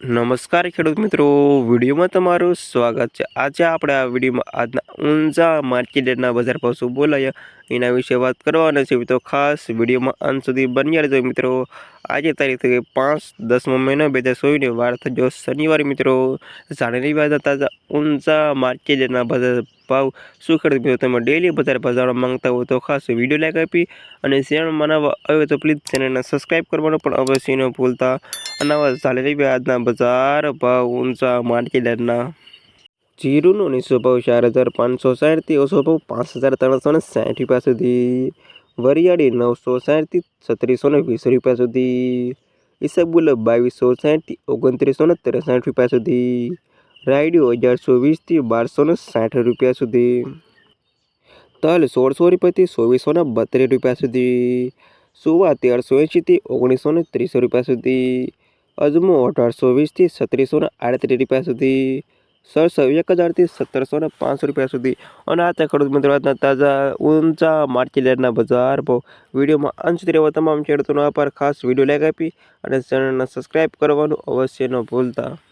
નમસ્કાર ખેડૂત મિત્રો, વિડીયોમાં તમારું સ્વાગત છે. આજે આપણે આ વિડીયોમાં આજના ઊંઝા માર્કેટના બજાર ભાવ શું બોલાયા એના વિશે વાત કરવાના છે તો ખાસ વિડીયોમાં અંત સુધી બન્યા રહેજો મિત્રો. આજે તારીખ થઈ પાંચ દસમો મહિનો બે હજાર ચોવીસની વાર થજો શનિવારે મિત્રો જાણેલી વાત તાજા ઊંઝા માર્કેટના બજાર ભાવ શું ખેડૂત મિત્રો, તમે ડેલી બજાર ભાવ માંગતા હો તો ખાસ વીડિયો લાઈક આપી અને ચેનલ મનાવવા આવે તો પ્લીઝ ચેનલને સબસ્ક્રાઈબ કરવાનું પણ અવશ્ય ન ભૂલતા. અને આવા વ્યાજના બજાર ભાવ ઊંચા માર્કેટના જીરુનો નીચો ભાવ ચાર હજાર પાંચસો સાઠથી ઓછો ભાવ પાંચ હજાર ત્રણસો ને સાઠ રૂપિયા સુધી. વરિયાળી નવસો સાઠથી છત્રીસો ને વીસ રૂપિયા સુધી. ઈસબગુલ બાવીસો સાઠથી ઓગણત્રીસો ને ત્રેસઠ રૂપિયા સુધી. રાયડિયો અગિયારસો વીસથી બારસો ને સાઠ રૂપિયા સુધી. તલ સોળસો રૂપિયાથી ચોવીસો ને બત્રીસ રૂપિયા સુધી. સુવા તેરસો એંશીથી ઓગણીસો ને ત્રીસ રૂપિયા સુધી. અજમો અઢારસો વીસથી સત્રીસો ને આડત્રીસ રૂપિયા સુધી સરસો એક હજારથી સત્તરસો ને પાંચસો રૂપિયા સુધી. અને આ ખેડૂત મિત્રો તાજા ઊંચા માર્કેટના બજાર ભાવ. વિડીયોમાં અંશ રહેવા તમામ ખેડૂતોનો આભાર. ખાસ વીડિયો લાઈક આપી અને ચેનલને સબસ્ક્રાઈબ કરવાનું અવશ્ય ન ભૂલતા.